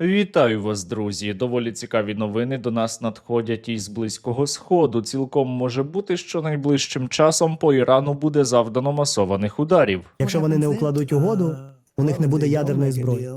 Вітаю вас, друзі. Доволі цікаві новини до нас надходять із близького сходу. Цілком може бути, що найближчим часом по Ірану буде завдано масованих ударів. Якщо вони не укладуть угоду, у них не буде ядерної зброї.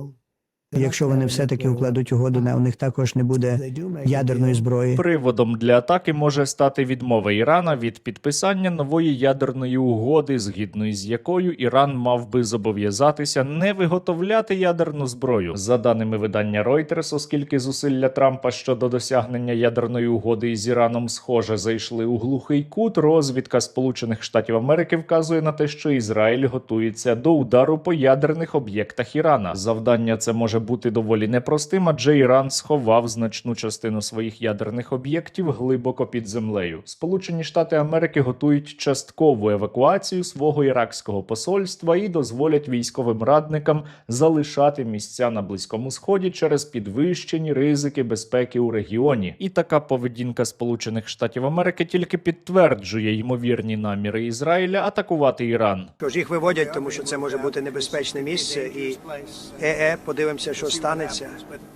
Якщо вони все-таки укладуть угоду, не у них також не буде ядерної зброї. Приводом для атаки може стати відмова Ірана від підписання нової ядерної угоди, згідно із якою Іран мав би зобов'язатися не виготовляти ядерну зброю. За даними видання Reuters, оскільки зусилля Трампа щодо досягнення ядерної угоди із Іраном схоже зайшли у глухий кут, розвідка Сполучених Штатів Америки вказує на те, що Ізраїль готується до удару по ядерних об'єктах Ірана. Завдання це може бути доволі непростим, адже Іран сховав значну частину своїх ядерних об'єктів глибоко під землею. Сполучені Штати Америки готують часткову евакуацію свого іракського посольства і дозволять військовим радникам залишати місця на близькому сході через підвищені ризики безпеки у регіоні. І така поведінка Сполучених Штатів Америки тільки підтверджує ймовірні наміри Ізраїля атакувати Іран. Тож їх виводять, тому що це може бути небезпечне місце, і ЕЕ подивимося, що станеться.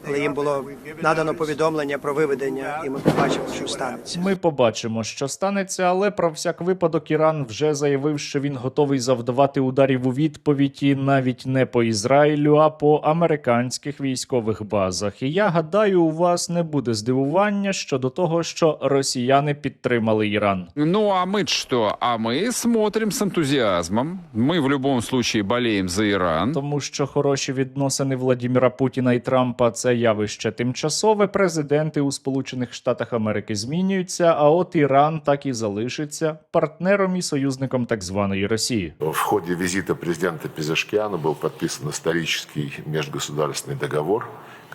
Але їм було надано повідомлення про виведення, і ми побачимо, що станеться. Ми побачимо, що станеться, але про всяк випадок Іран вже заявив, що він готовий завдавати ударів у відповідь і навіть не по Ізраїлю, а по американських військових базах. І я гадаю, у вас не буде здивування щодо того, що росіяни підтримали Іран. Ну а мы что? А мы смотрим с энтузиазмом. Мы в любом случае болеем за Иран. Тому що хороші відносини Владіміра Путіна і Трампа це явище тимчасове. Президенти у Сполучених Штатах Америки змінюються. А от Іран так і залишиться партнером і союзником так званої Росії. В ході візиту президента Пезешкиана был подписан исторический межгосударственный договор,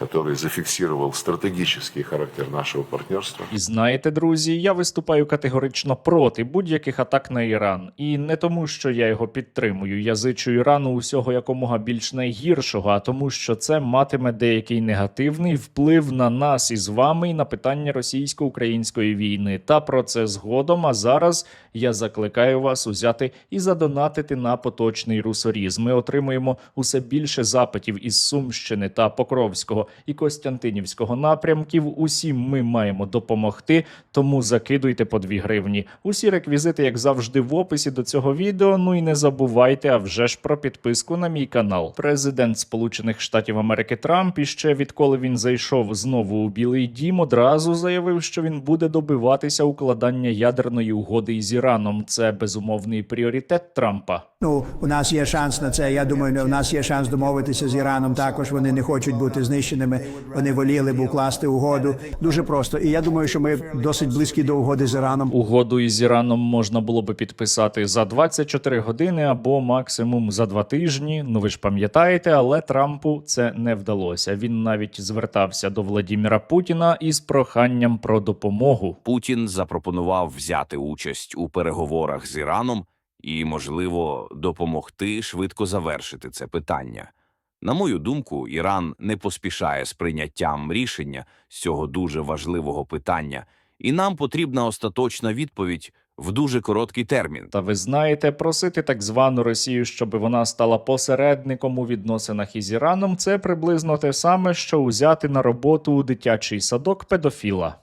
который зафиксировал стратегический характер нашего партнерства. І знаєте, друзі, я виступаю категорично проти будь-яких атак на Іран, і не тому, що я його підтримую. Я зичу Ірану усього якомога більш найгіршого, а тому, що це матиме деякий негативний вплив на нас із вами і на питання російсько-української війни. Та про це згодом. А зараз я закликаю вас узяти і задонатити на поточний русоріз. Ми отримуємо усе більше запитів із Сумщини та Покровського і Костянтинівського напрямків. Усім ми маємо допомогти, тому закидуйте по 2 гривні. Усі реквізити, як завжди, в описі до цього відео. Ну і не забувайте, а вже ж про підписку на мій канал. Президент Сполучених Штатів Америки Трамп іще відколи він зайшов знову у Білий Дім, одразу заявив, що він буде добиватися укладання ядерної угоди із Іраном. Це безумовний пріоритет Трампа. Ну, у нас є шанс на це. Я думаю, у нас є шанс домовитися з Іраном. Також вони не хочуть бути знищеними. Вони воліли б укласти угоду. Дуже просто. І я думаю, що ми досить близькі до угоди з Іраном. Угоду із Іраном можна було би підписати за 24 години або максимум за два тижні. Ну ви ж пам'ятаєте, але Трампу це не вдалося. Він навіть звертався до Владіміра Путіна із проханням про допомогу. Путін запропонував взяти участь у переговорах з Іраном і, можливо, допомогти швидко завершити це питання. На мою думку, Іран не поспішає з прийняттям рішення з цього дуже важливого питання, і нам потрібна остаточна відповідь в дуже короткий термін. Та ви знаєте, просити так звану Росію, щоб вона стала посередником у відносинах із Іраном, це приблизно те саме, що узяти на роботу у дитячий садок педофіла.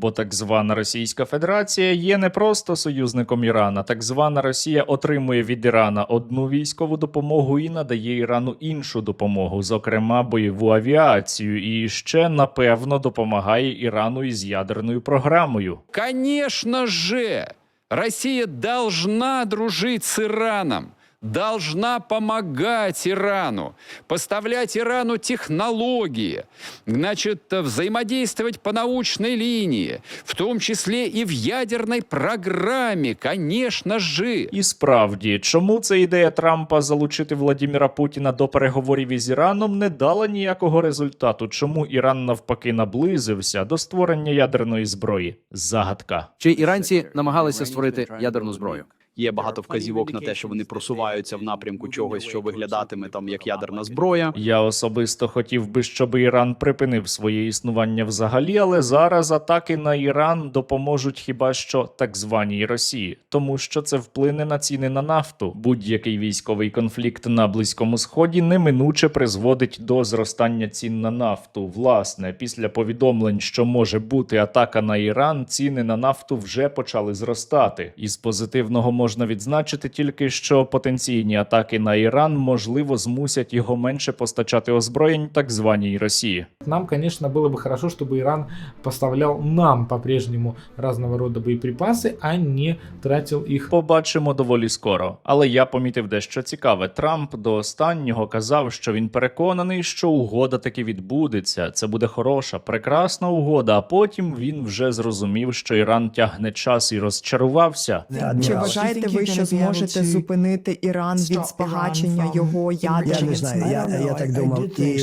Бо так звана Російська Федерація є не просто союзником Ірана. Так звана Росія отримує від Ірана одну військову допомогу і надає Ірану іншу допомогу, зокрема бойову авіацію, і ще напевно допомагає Ірану із ядерною програмою. Конечно же, Россия должна дружить с Ираном, должна помогать Ирану, поставлять Ирану технологии, значит, взаимодействовать по научной линии, в том числе и в ядерной программе, конечно же. І справді, чому ця ідея Трампа залучити Владіміра Путіна до переговорів із Іраном не дала ніякого результату? Чому Іран навпаки наблизився до створення ядерної зброї? Загадка. Чи іранці намагалися створити ядерну зброю? Є багато вказівок на те, що вони просуваються в напрямку чогось, що виглядатиме там як ядерна зброя. Я особисто хотів би, щоб Іран припинив своє існування взагалі, але зараз атаки на Іран допоможуть хіба що так званій Росії, тому що це вплине на ціни на нафту. Будь-який військовий конфлікт на близькому сході неминуче призводить до зростання цін на нафту. Власне, після повідомлень, що може бути атака на Іран, ціни на нафту вже почали зростати. Із позитивного можна відзначити тільки, що потенційні атаки на Іран можливо змусять його менше постачати озброєнь так званій Росії. Нам, конечно, было бы хорошо, чтобы Иран поставлял нам по-прежнему разного рода боеприпасы, а не тратил их Побачимо доволі скоро. Але я помітив дещо цікаве. Трамп до останнього казав, що він переконаний, що угода таки відбудеться. Це буде хороша, прекрасна угода. А потім він вже зрозумів, що Іран тягне час і розчарувався. Чи Адмірал. вважаєте ви, що зможете зупинити Іран від збагачення його Я не знаю, я, я так думав, і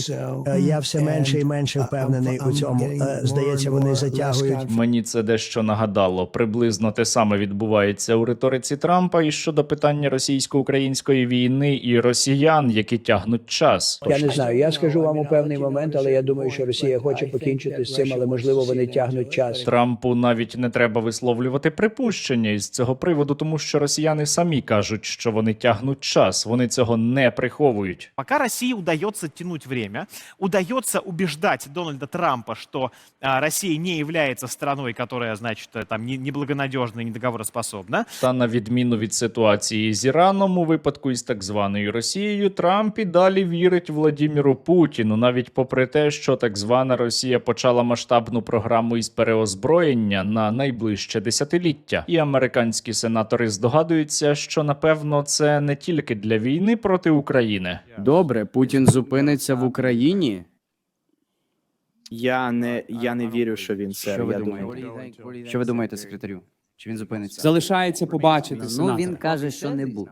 я все менше і менше впевнений у цьому. Е, Здається, вони затягують. Мені це дещо нагадало. Приблизно те саме відбувається у риториці Трампа і щодо питання російсько-української війни і росіян, які тягнуть час. Я не знаю. Я скажу вам у певний момент, але я думаю, що Росія хоче покінчити з цим, але можливо вони тягнуть час. Трампу навіть не треба висловлювати припущення із цього приводу, тому що росіяни самі кажуть, що вони тягнуть час. Вони цього не приховують. Пока России удается тянуть время, удается убеждать Дональда Трампа, что а, Россия не является страной, которая, значит, э, там не- неблагонадежна недоговороспособна, Та на відміну від ситуації з Іраном, у випадку із так званою Росією, Трамп і далі вірить Владіміру Путіну, навіть попри те, що так звана Росія почала масштабну програму із переозброєння на найближче десятиліття. І американські сенатори здогадуються, що напевно це не тільки для війни проти України. Добре, Путін зупиниться в Україні. Я не, я не вірю, що він це. Що ви я думаєте? думаю. Що ви думаєте, секретарю? Чи він зупиниться? Залишається побачити. Ну він каже, що не буде.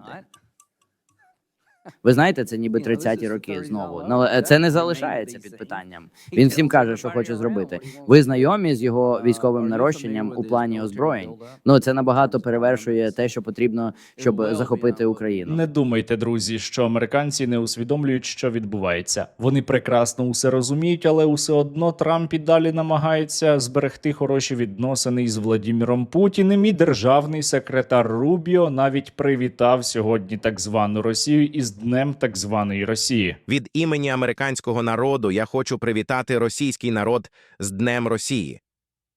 Ви знаєте, це ніби 30-ті роки знову. Ну це не залишається під питанням. Він всім каже, що хоче зробити. Ви знайомі з його військовим нарощенням у плані озброєнь? Ну це набагато перевершує те, що потрібно, щоб захопити Україну. Не думайте, друзі, що американці не усвідомлюють, що відбувається. Вони прекрасно усе розуміють, але усе одно Трамп і далі намагається зберегти хороші відносини із Владіміром Путіним. І державний секретар Рубіо навіть привітав сьогодні так звану Росію із днем так званої Росії. Від імені американського народу я хочу привітати російський народ з Днем Росії.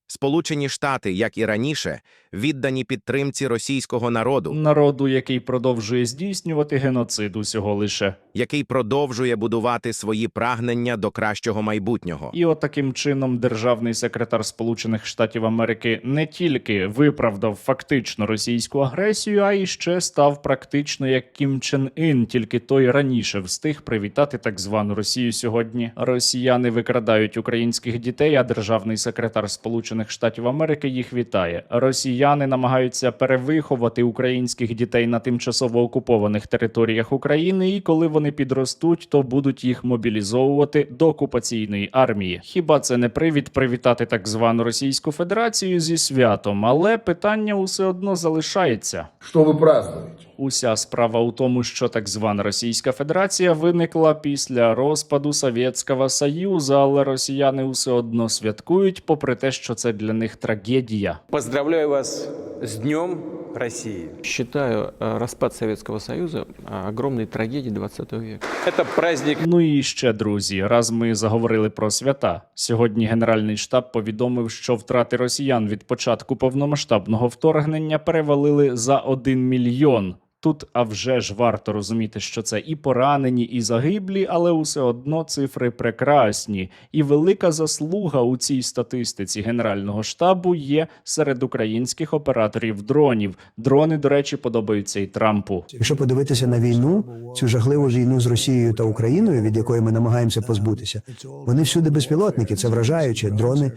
Сполучені Штати, як і раніше, віддані підтримці російського народу, Народу, який продовжує здійснювати геноцид усього лише. який продовжує будувати свої прагнення до кращого майбутнього. І от таким чином державний секретар Сполучених Штатів Америки не тільки виправдав фактично російську агресію, а й ще став практично як Кім Чен Ін, тільки той раніше встиг привітати так звану Росію сьогодні. Росіяни викрадають українських дітей, а державний секретар Сполучених Штатів Америки їх вітає. Росіяни намагаються перевиховати українських дітей на тимчасово окупованих територіях України, і коли вони підростуть, то будуть їх мобілізовувати до окупаційної армії. Хіба це не привід привітати так звану Російську Федерацію зі святом? Але питання усе одно залишається. Що ви празднуєте? Уся справа у тому, що так звана Російська Федерація виникла після розпаду Совєтського Союзу, але росіяни усе одно святкують, попри те, що це для них трагедія. Поздравляю вас з Днем России. Считаю э, распад Советского Союза э, огромной трагедией 20 века. Это праздник Ну і ще друзі, раз ми заговорили про свята. Сьогодні Генеральний штаб повідомив, що втрати росіян від початку повномасштабного вторгнення перевалили за 1 мільйон. Тут, а вже ж варто розуміти, що це і поранені, і загиблі, але усе одно цифри прекрасні. І велика заслуга у цій статистиці Генерального штабу є серед українських операторів дронів. Дрони, до речі, подобаються і Трампу. Якщо подивитися на війну, цю жахливу війну з Росією та Україною, від якої ми намагаємося позбутися, вони всюди безпілотники, це вражаюче. Дрони.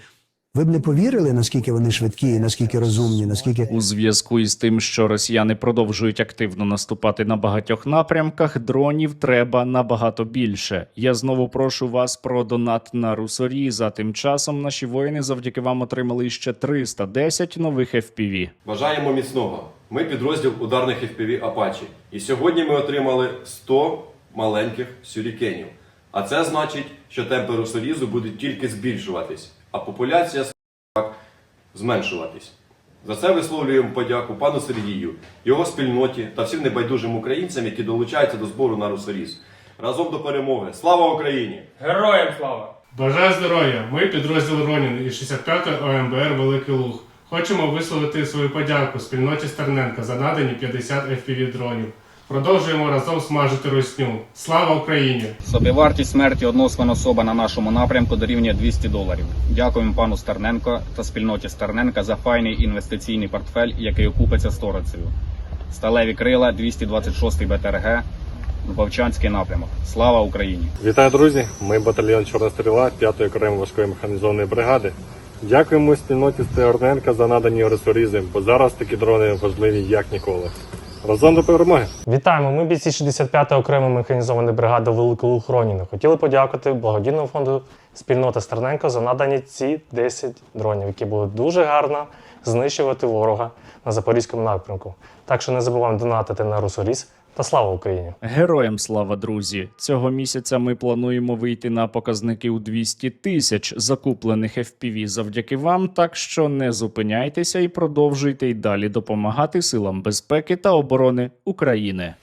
Ви б не повірили, наскільки вони швидкі, наскільки розумні, наскільки У зв'язку із тим, що росіяни продовжують активно наступати на багатьох напрямках, дронів треба набагато більше. Я знову прошу вас про донат на русоріза. Тим часом наші воїни завдяки вам отримали ще 310 нових FPV. Бажаємо міцного. Ми підрозділ ударних FPV Апачі. І сьогодні ми отримали 100 маленьких сюрікенів. А це значить, що темпи русорізу будуть тільки збільшуватись, а популяція собак зменшуватись. За це висловлюємо подяку пану Сергію, його спільноті та всім небайдужим українцям, які долучаються до збору на русоріз. Разом до перемоги. Слава Україні! Героям слава! Бажаю здоров'я! Ми підрозділ Ронін із 65-ї ОМБР Великий Луг. Хочемо висловити свою подяку спільноті Стерненка за надані 50 FPV дронів. Продовжуємо разом смажити русню. Слава Україні! Собівартість смерті одного свинособа на нашому напрямку дорівнює 200 доларів. Дякуємо пану Стерненко та спільноті Стерненка за файний інвестиційний портфель, який окупиться сторицею. Сталеві крила 226 БТРГ, Вовчанський напрямок. Слава Україні! Вітаю, друзі! Ми батальйон Чорна стріла 5-ї окремої важкої механізованої бригади. Дякуємо спільноті Стерненка за надані ресурізи, бо зараз такі дрони важливі як ніколи. Разом до перемоги! Вітаємо! Ми бійці 65-ї окремої механізованої бригади Великого Хроніна. Хотіли подякувати благодійному фонду спільноти Стерненко за надані ці 10 дронів, які будуть дуже гарно знищувати ворога на запорізькому напрямку. Так що не забуваємо донатити на Русоріс та слава Україні! Героям слава, друзі! Цього місяця ми плануємо вийти на показники у 200 тисяч закуплених FPV завдяки вам. Так що не зупиняйтеся і продовжуйте й далі допомагати силам безпеки та оборони України.